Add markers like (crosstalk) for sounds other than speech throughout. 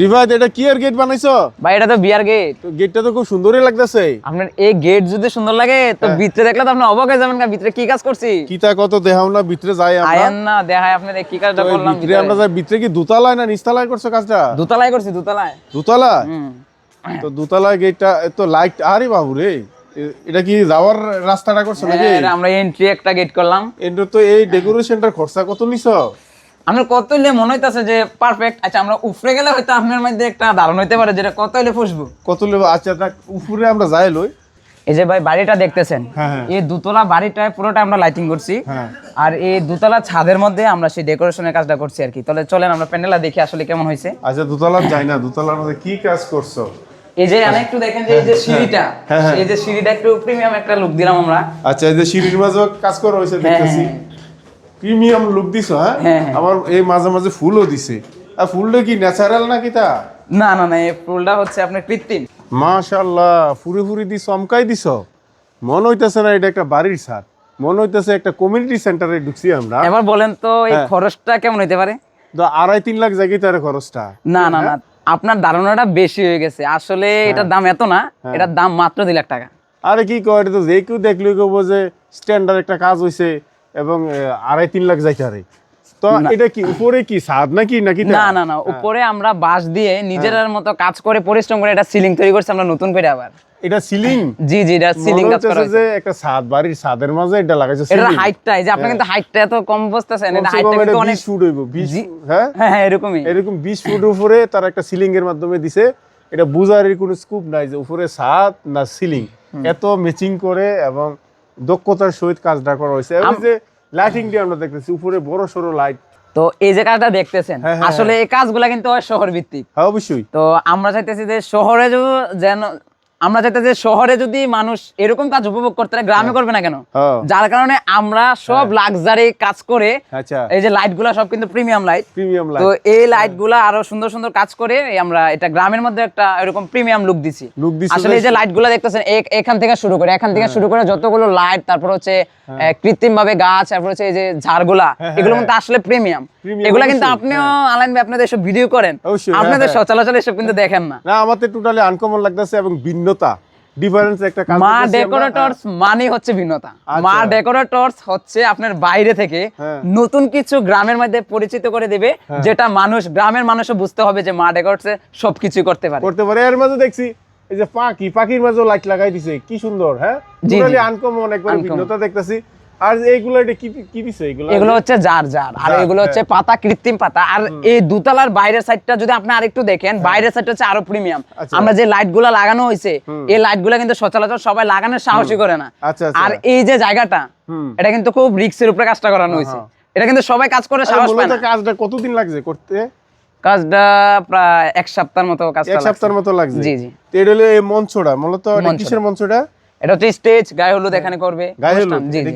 রিভাত এটা কি আর গেট বানাইছো? ভাই এটা তো বিয়ার গেট তো গেটটা তো খুব সুন্দরই লাগতেছে। আপনার এই গেট যদি সুন্দর লাগে তো হ্যাঁ। ভিতরে দেখলে তো আপনি অবাক হয়ে যাবেন না ভিতরে কি কাজ করছি? কিতা কত দেখাও না ভিতরে যাই আমরা। আয়ান না আপনার কি কাজটা করলাম ভিতরে আমরা যাই ভিতরে কি দুতলায় না নিচতলায় করছ কাজটা? দুতলায় করছি দুতলায়। দুতলা? তো দুতলায় গেটটা এত লাইট আরে বাবু রে এটা কি যাওয়ার রাস্তাটা করছ নাকি? হ্যাঁ, আমরা এন্ট্রি একটা গেট করলাম। এটা তো এই ডেকোরেশনটার খরচা কত নিছো? আপনার কত হইলে মনে হইতাছে যে পারফেক্ট আচ্ছা আমরা উপরে গেলে হয়তো আপনার মধ্যে একটা ধারণা হইতে পারে যেটা কত হইলে ফুসবো? কত লেবো আচ্ছা তা উপরে আমরা যাই লই। এই যে ভাই বাড়িটা দেখতেছেন হ্যাঁ, হ্যাঁ। এই দুতলা বাড়িটায় পুরোটা আমরা লাইটিং করছি। হ্যাঁ। আর এই দুতলা ছাদের মধ্যে আমরা সেই ডেকোরেশনের কাজটা করছি আর কি। তাহলে চলেন আমরা প্যান্ডেলটা দেখি আসলে কেমন হয়েছে। আচ্ছা দুতলা যাই না দুতলার মধ্যে কি কাজ করছ? এই যে আমি একটু দেখেন যে এই যে সিঁড়িটা। এই যে সিঁড়িটা একটু প্রিমিয়াম একটা লুক দিলাম আমরা। আচ্ছা এই যে সিঁড়ির মাঝে কাজ করা হয়েছে দেখতেছি। প্রিমিয়াম লুক দিছো হ্যাঁ? হ্যাঁ, হ্যাঁ। আমার এই মাঝে মাঝে ফুলও দিছে। আর ফুলটা কি ন্যাচারাল নাকি তা? না না না এই ফুলটা হচ্ছে আপনার কৃত্রিম। মাশাআল্লাহ ফুরি ফুরি দি চমকাই দিছ। মনে হইতেছে না এটা একটা বাড়ির ছাদ মনে হইতেছে একটা কমিউনিটি সেন্টারে ঢুকছি আমরা। এবার বলেন তো এই হ্যাঁ। খরচটা কেমন হইতে পারে? তো আড়াই তিন লাখ জায়গায় তার খরচটা। না না না আপনার ধারণাটা বেশি হয়ে গেছে। আসলে। এটার দাম এত না এটার দাম মাত্র দুই লাখ টাকা। আরে কি কয় এটা তো যে কেউ দেখলে কব যে স্ট্যান্ডার্ড একটা কাজ হইছে। এবং আড়াই তিন লাখ যাইতে আরে তো এটা কি উপরে কি ছাদ নাকি নাকি? না না না উপরে আমরা বাঁশ দিয়ে নিজের মতো কাজ করে পরিশ্রম করে এটা সিলিং তৈরি করছি আমরা নতুন করে আবার। এটা সিলিং জি জি এটা সিলিং কাজ করা যে একটা ছাদ বাড়ির ছাদের মাঝে এটা লাগাইছে ceiling। হাইটটা যে আপনি কিন্তু হাইটটা এত কম বুঝতেছেন এটা হাইটটা কিন্তু অনেক ফুট হইব 20 হ্যাঁ? হ্যাঁ হ্যাঁ এরকমই। এরকম 20 ফুট উপরে তার একটা সিলিং এর মাধ্যমে দিছে। এটা বুঝার কোনো স্কোপ নাই যে উপরে ছাদ না সিলিং এত ম্যাচিং করে এবং দক্ষতার সহিত কাজটা করা হয়েছে। এবং যে লাইটিং দিয়ে আমরা দেখতেছি উপরে বড় সরো লাইট তো এই যে কাজটা দেখতেছেন হ্যাঁ, হ্যাঁ, আসলে এই কাজগুলা কিন্তু হয় শহর ভিত্তিক হ্যাঁ অবশ্যই। তো আমরা চাইতেছি যে শহরে যেন আমরা চাইতেছি যে শহরে যদি মানুষ এরকম কাজ উপভোগ করতে গ্রামে করবে না কেন? হ্যাঁ যার কারণে আমরা সব লাক্সারি কাজ করে আচ্ছা। এই যে লাইটগুলা সব কিন্তু প্রিমিয়াম লাইট প্রিমিয়াম তো এই লাইটগুলা আরও সুন্দর সুন্দর কাজ করে আমরা এটা গ্রামের মধ্যে একটা এরকম প্রিমিয়াম লুক দিছি। আসলে এই যে লাইটগুলা দেখতেছেন এখান থেকে শুরু করে এখান হ্যাঁ। থেকে শুরু করে যতগুলো লাইট তারপর হচ্ছে কৃত্রিম ভাবে গাছ তারপর হচ্ছে এই যে ঝাড়গুলা এগুলো কিন্তু আসলে প্রিমিয়াম হ্যাঁ, এগুলা কিন্তু আপনিও আলাইন ভাই আপনাদের এসব ভিডিও করেন। হ্যাঁ, আপনাদের হ্যাঁ। সচরাচর এসব কিন্তু দেখেন না। না আমাদের টোটালি আনকমন লাগতেছে এবং ভিন্নতা ডিফারেন্স একটা কাজ মা ডেকোরেটরস মানে হচ্ছে ভিন্নতা। আচ্ছা। মা ডেকোরেটরস হচ্ছে আপনার বাইরে থেকে হ্যাঁ। নতুন কিছু গ্রামের মধ্যে পরিচিত করে দেবে যেটা মানুষ গ্রামের মানুষও বুঝতে হবে যে মা ডেকোরেটস সবকিছু করতে পারে। করতে পারে। এর মাঝে দেখছি এই যে পাখি পাখির মাঝেও লাইট লাগাই দিছে কি সুন্দর হ্যাঁ। আনকমন একবার ভিন্নতা দেখতেছি। আর এইগুলো এটা কি কি দিছে? এগুলো এগুলো হচ্ছে জার জার আর এগুলো হচ্ছে পাতা কৃত্রিম পাতা। আর এই দুতলার বাইরের সাইডটা যদি আপনি আরেকটু দেখেন বাইরের সাইডটা হচ্ছে আরও প্রিমিয়াম আচ্ছা। আমরা যে লাইটগুলা লাগানো হয়েছে এই লাইটগুলা কিন্তু সচরাচর সবাই লাগানোর সাহসী করে না। আচ্ছা, আচ্ছা। আর এই যে জায়গাটা এটা কিন্তু খুব রিক্সের উপরে কাজটা করানো হয়েছে এটা কিন্তু সবাই কাজ করে সাহস পায় না। কাজটা কতদিন লাগছে করতে? কাজটা প্রায় এক সপ্তাহের মতো কাজ এক সপ্তাহের মতো লাগছে। জি, জি। তো এটা হলো এই মঞ্চটা মূলত কিসের মঞ্চটা? এটা হচ্ছে স্টেজ গায়ে হলুদ এখানে করবে। গায়ে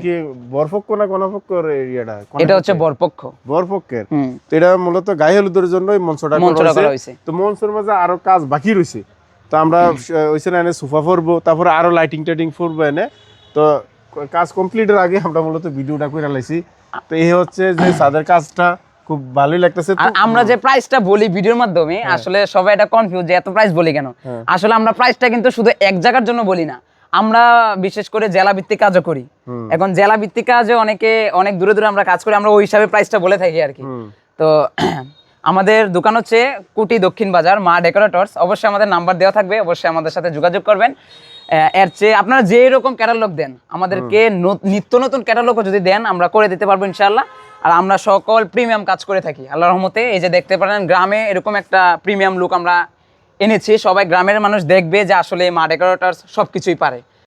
কি বরপক্ষ না কনপক্ষর এরিয়াটা? এটা হচ্ছে বরপক্ষ। বরপক্ষের। তো এটা মূলত গায়ে হলুদের জন্য মঞ্চটা করা হয়েছে। তো মঞ্চের মাঝে আরও কাজ বাকি রয়েছে। তো আমরা ওইখানে এনে সোফা করব তারপরে আরও লাইটিং টাইটিং করব এনে। তো কাজ কমপ্লিটের আগে আমরা মূলত ভিডিওটা করে লাইছি তো এই হচ্ছে যে (coughs) সাদের কাজটা খুব ভালোই লাগতেছে। আর আমরা যে প্রাইসটা বলি ভিডিওর মাধ্যমে হ্যাঁ। আসলে সবাই এটা কনফিউজ যে এত প্রাইস বলি কেন? আসলে আমরা প্রাইসটা কিন্তু শুধু এক জায়গার জন্য বলি না। আমরা বিশেষ করে জেলা ভিত্তিক কাজও করি। এখন জেলা ভিত্তিক কাজে অনেকে অনেক দূরে দূরে আমরা কাজ করি আমরা ওই হিসাবে প্রাইসটা বলে থাকি আর কি। তো (clears throat) আমাদের দোকান হচ্ছে কুটি দক্ষিণ বাজার মা ডেকোরেটরস। অবশ্যই আমাদের নাম্বার দেওয়া থাকবে অবশ্যই আমাদের সাথে যোগাযোগ করবেন। এর চেয়ে আপনারা যে রকম ক্যাটালগ দেন আমাদেরকে নিত্য নতুন ক্যাটালগও যদি দেন আমরা করে দিতে পারব ইনশাল্লাহ আর আমরা সকল প্রিমিয়াম কাজ করে থাকি আল্লাহ রহমতে। এই যে দেখতে পারেন গ্রামে এরকম একটা প্রিমিয়াম লুক আমরা এনেছি সবাই গ্রামের মানুষ দেখবে যে আসলে মা ডেকোরেটরস সব কিছুই পারে।